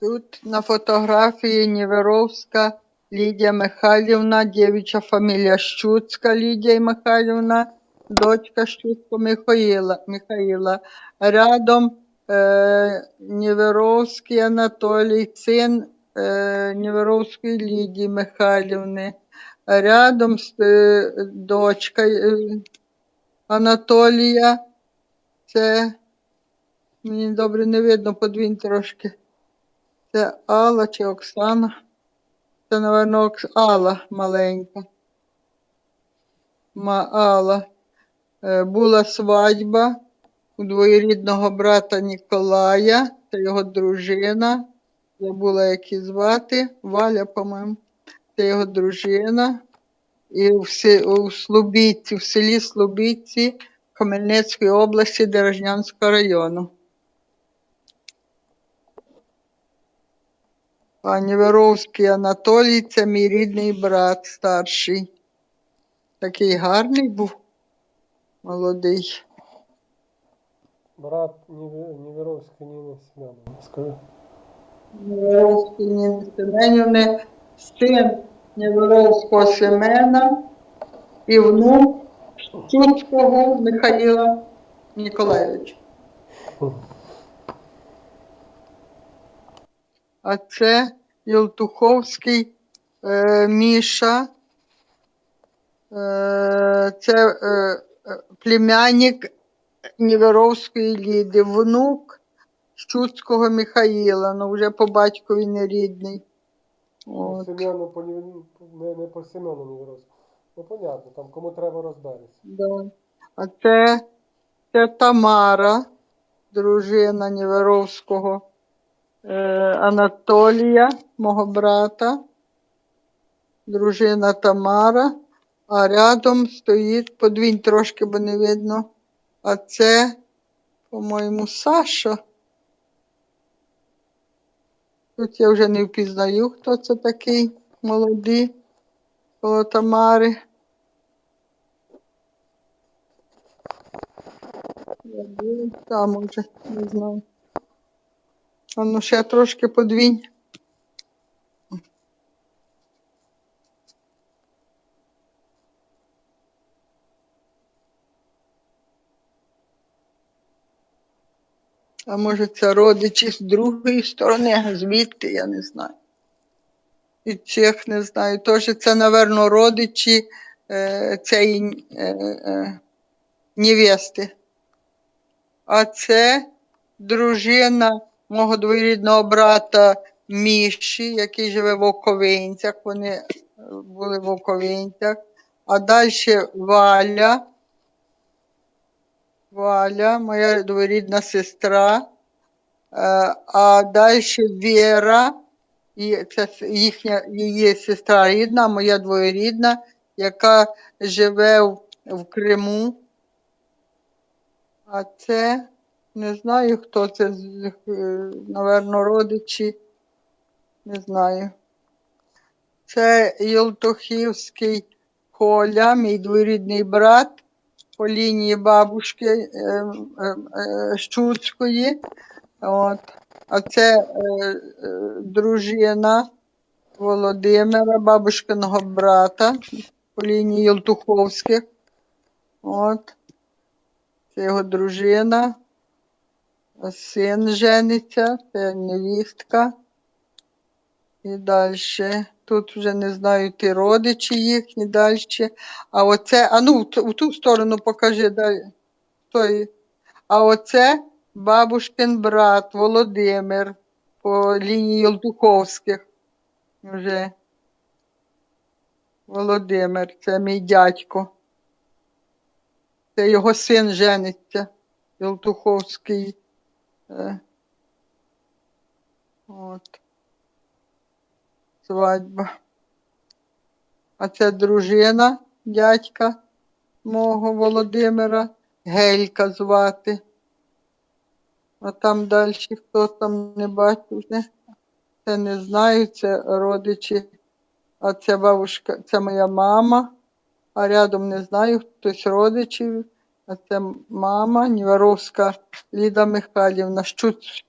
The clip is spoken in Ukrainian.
Тут на фотографії Ніверовська Лідія Михайлівна, дівча фамілія Щуцька Лідія Михайлівна, дочка Щуцько Михаїла. Михаїла. Рядом е, Ніверовський Анатолій, син е, Ніверовської Лідії Михайлівни. Рядом з е, дочка е, Анатолія. Це мені добре не видно, подвінь трошки. Це Алла чи Оксана? Це, напевно, Окс... Алла маленька. Ма Алла. Е, Була свадьба у двоєрідного брата Ніколая та його дружина. Забула, як її звати. Валя, по-моєму. Це його дружина. І в, Слубідці, в селі Слубідці Хмельницької області Дорожнянського району. А Ніверовський Анатолій це мій рідний брат старший. Такий гарний був, молодий. Брат Ніве- Ніверовської Ніни Семеновни. Скажи. Ніверовський Ніни Семенівни, син Ніверовського Семена і внук Чуцького Михаїла Ніколаєвича. А це Єлтуховський е, Міша. Е, це е, племянник Ніверовської Ліди, внук Щуцького Михаїла, ну вже по батькові не рідний. От, Семену, по не, не по Семену Ніверовському. Ну, понятно, там кому треба розбереться. да. А це, це Тамара, дружина Ніверовського Анатолія, мого брата. Дружина Тамара, а рядом стоїть, подвінь трошки, бо не видно. А це, по-моєму, Саша. Тут я вже не впізнаю, хто це такий молодий коло Тамари. Там уже, не знаю. А ну ще трошки подвінь. А може це родичі з другої сторони, звідти, я не знаю. І цих не знаю. Тож це, напевно, родичі е, цієї е, е, невести. А це дружина мого двоюрідного брата Міші, який живе в Оковинцях. Вони е, були в Оковинцях. А далі Валя. Валя, моя двоюрідна сестра. Е, А далі Віра, і це їхня її сестра рідна, моя двоюрідна, яка живе в Криму. А це не знаю, хто це, е, напевно, родичі. Не знаю. Це Єлтохівський Коля, мій двоюрідний брат по лінії бабушки е, е, Щуцької. От. А це дружина Володимира, бабушкиного брата по лінії Єлтуховських. От. Це його дружина. Син жениться, це невістка. І далі. Тут вже не знаю ті родичі їхні далі. А оце, а ну, в ту- сторону покажи далі. Той. А оце бабушкин брат Володимир по лінії Єлтуховських. Вже. Володимир, це мій дядько. Це його син жениться, Єлтуховський. Е, От. Свадьба. А це дружина дядька мого Володимира, Гелька звати. А там далі хто там не бачу вже. Це не знаю, це родичі. А це бабушка, це моя мама. А рядом не знаю, хтось родичів. А це мама Ніваровська Ліда Михайлівна, Щуц,